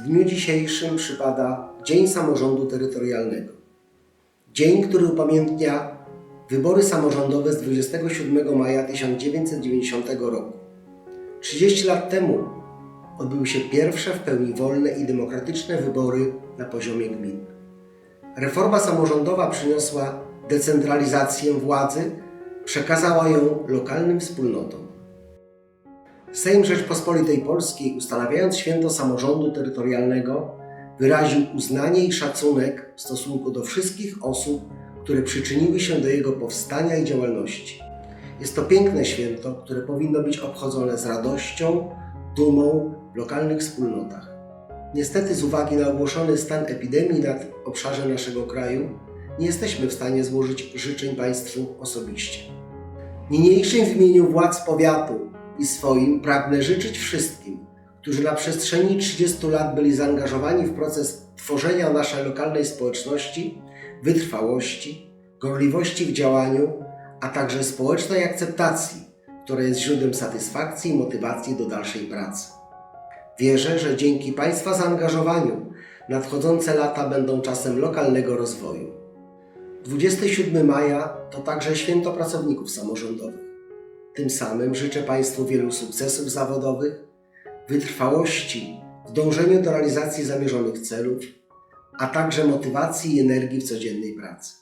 dniu dzisiejszym przypada Dzień Samorządu Terytorialnego. Dzień, który upamiętnia wybory samorządowe z 27 maja 1990 roku. 30 lat temu odbyły się pierwsze w pełni wolne i demokratyczne wybory na poziomie gmin. Reforma samorządowa przyniosła decentralizację władzy, przekazała ją lokalnym wspólnotom. Sejm Rzeczpospolitej Polskiej, ustanawiając święto samorządu terytorialnego, wyraził uznanie i szacunek w stosunku do wszystkich osób, które przyczyniły się do jego powstania i działalności. Jest to piękne święto, które powinno być obchodzone z radością, dumą w lokalnych wspólnotach. Niestety, z uwagi na ogłoszony stan epidemii na obszarze naszego kraju, nie jesteśmy w stanie złożyć życzeń Państwu osobiście. Niniejszym w imieniu władz powiatu i swoim pragnę życzyć wszystkim, którzy na przestrzeni 30 lat byli zaangażowani w proces tworzenia naszej lokalnej społeczności, wytrwałości, gorliwości w działaniu, a także społecznej akceptacji, która jest źródłem satysfakcji i motywacji do dalszej pracy. Wierzę, że dzięki Państwa zaangażowaniu nadchodzące lata będą czasem lokalnego rozwoju. 27 maja to także święto pracowników samorządowych. Tym samym życzę Państwu wielu sukcesów zawodowych, wytrwałości w dążeniu do realizacji zamierzonych celów, a także motywacji i energii w codziennej pracy.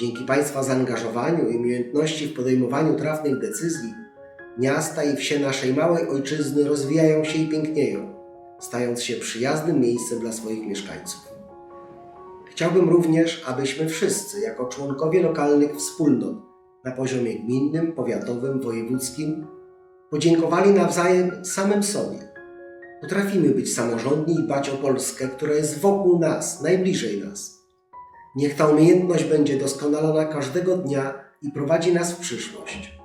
Dzięki Państwa zaangażowaniu i umiejętności w podejmowaniu trafnych decyzji, miasta i wsie naszej małej ojczyzny rozwijają się i pięknieją, stając się przyjaznym miejscem dla swoich mieszkańców. Chciałbym również, abyśmy wszyscy, jako członkowie lokalnych wspólnot na poziomie gminnym, powiatowym, wojewódzkim, podziękowali nawzajem samym sobie. Potrafimy być samorządni i dbać o Polskę, która jest wokół nas, najbliżej nas. Niech ta umiejętność będzie doskonalona każdego dnia i prowadzi nas w przyszłość.